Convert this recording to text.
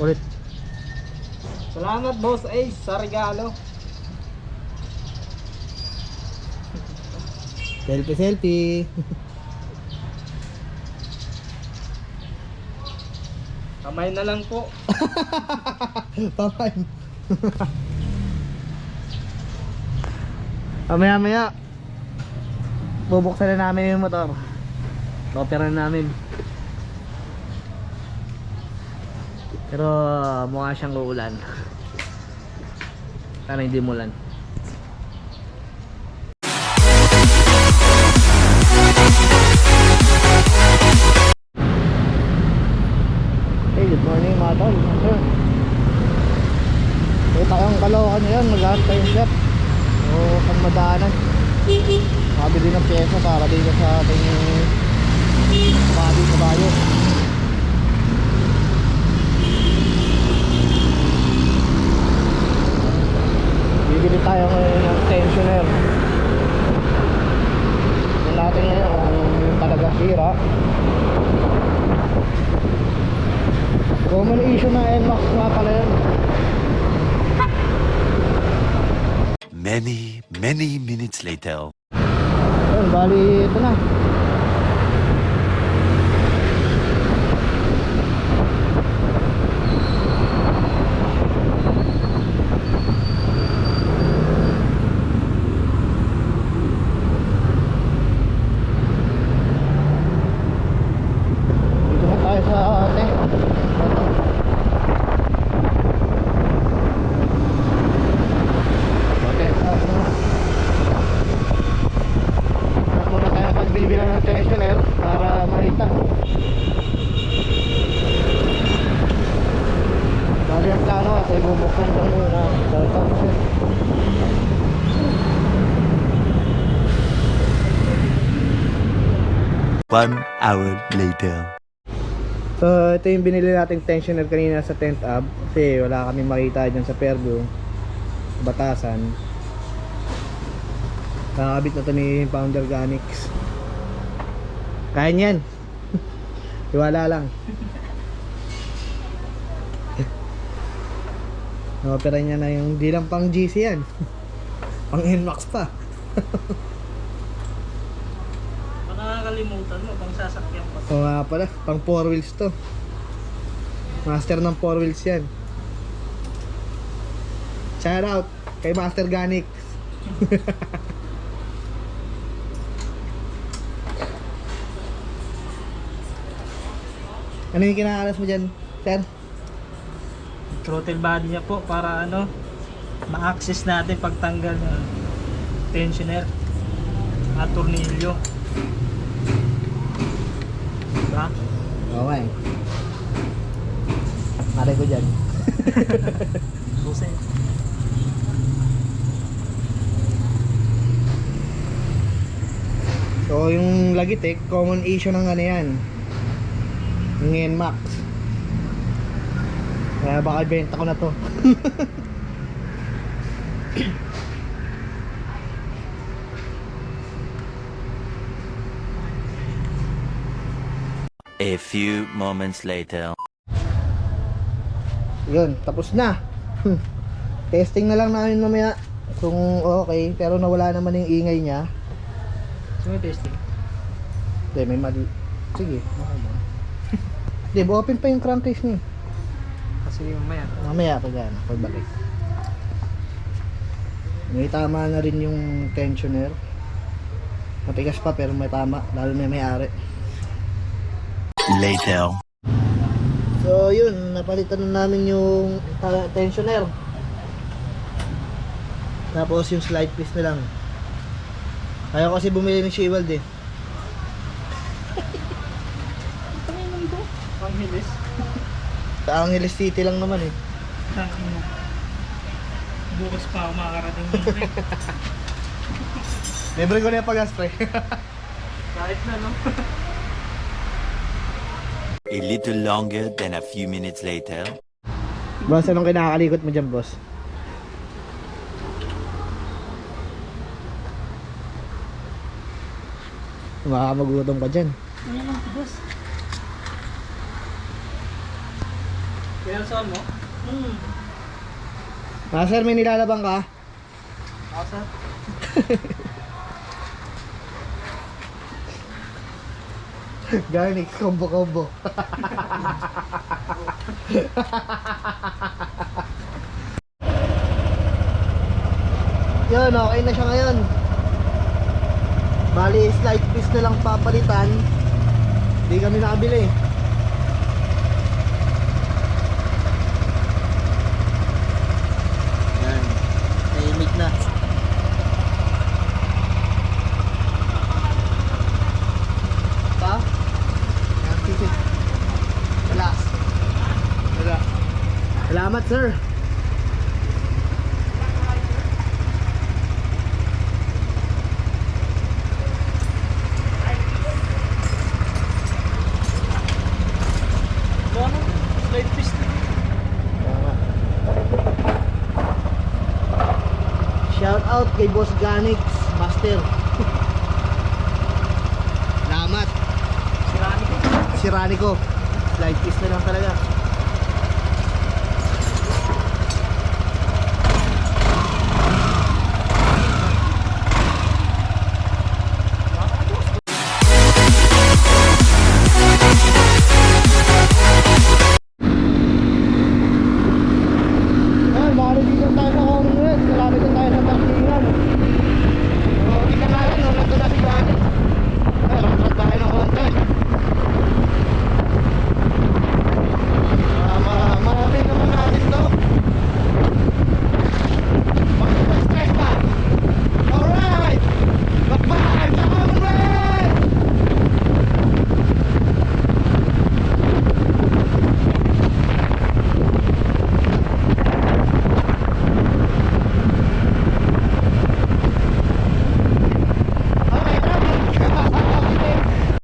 Ulit. Salamat boss Ace sa regalo. Selfie, selfie. Kamay na lang po. Pamain. Mamaya maya. Bubuksan na namin yung motor. Opera na namin. Pero mukha siyang uulan. Sana hindi mulan. Hey, good morning mga tol. Sir. Kita kang kalokan ngayon, maghanap tayong chef. O kung madaanan. Makabili ng pyesa para dito sa ating Padi sa bayo. Bibili tayo ngayon ng tensioner. Tignan natin ngayon kung talaga sira. Common issue na NMAX nga pala yun. Many, many minutes later. Ayun, bali ito na. Dito na tayo sa ate. Ito. Ate, ah, ano? Hanap muna tayo pagbibila ng tensioner para makita. Bali ay bubuksan ko muna tension. One hour later. So ito yung binili nating tensioner kanina sa tent ab kasi wala kami makita dyan sa Pergo Batasan Kakabit na to ni Founder Organics Kaya niyan Iwala lang Opera niya na yung di lang pang GC yan. Pang NMAX pa. Baka nakakalimutan mo bang sasakyan pa. O nga pala, pang 4 wheels to. Master ng 4 wheels yan. Shout out kay Master Ganix. Ano yung kinakalas mo dyan, sir? Throttle body niya po para ano ma-access natin pagtanggal ng tensioner at tornilyo. Diba? Okay Pare ko dyan Busin. So yung Logitech, common issue ng ano yan Yung NMAX Kaya baka ibenta ko na to. A few moments later. Yun, tapos na. Testing na lang namin mamaya Kung okay, pero nawala naman yung ingay niya. So may testing. Hindi, may mali. Sige, okay ba? Hindi, open pa yung crankcase niya Kasi mamaya. Mamaya pa dyan, pagbalik. May tama na rin yung tensioner. Matigas pa pero may tama, lalo na may ari. Later. So yun, napalitan na namin yung tensioner. Tapos yung slide piece na lang. Ayaw kasi bumili ng Shewald eh. Ang hilis. Sa Angeles City lang naman eh. Tangina. Bukas pa ako makakarating ng break. Libre ko na yung pag-gas pre. Kahit na no. A little longer than a few minutes later. boss, anong kinakalikot mo dyan boss? Baka magutom ka dyan. Ano lang boss? Pinalsahan mo? Hmm. Ah, sir, may nilalabang ka? Ako sir. Garnic, combo combo. Yun, okay na siya ngayon. Bali, slight piece na lang papalitan. Hindi kami nakabili. Yan. Tahimik na. Pa? Yan, sige. Relax. Relax. Salamat, sir. Shout out kay Boss Ganix Master. Salamat. Sirani ko. Si Rani ko. Slide piece na lang talaga.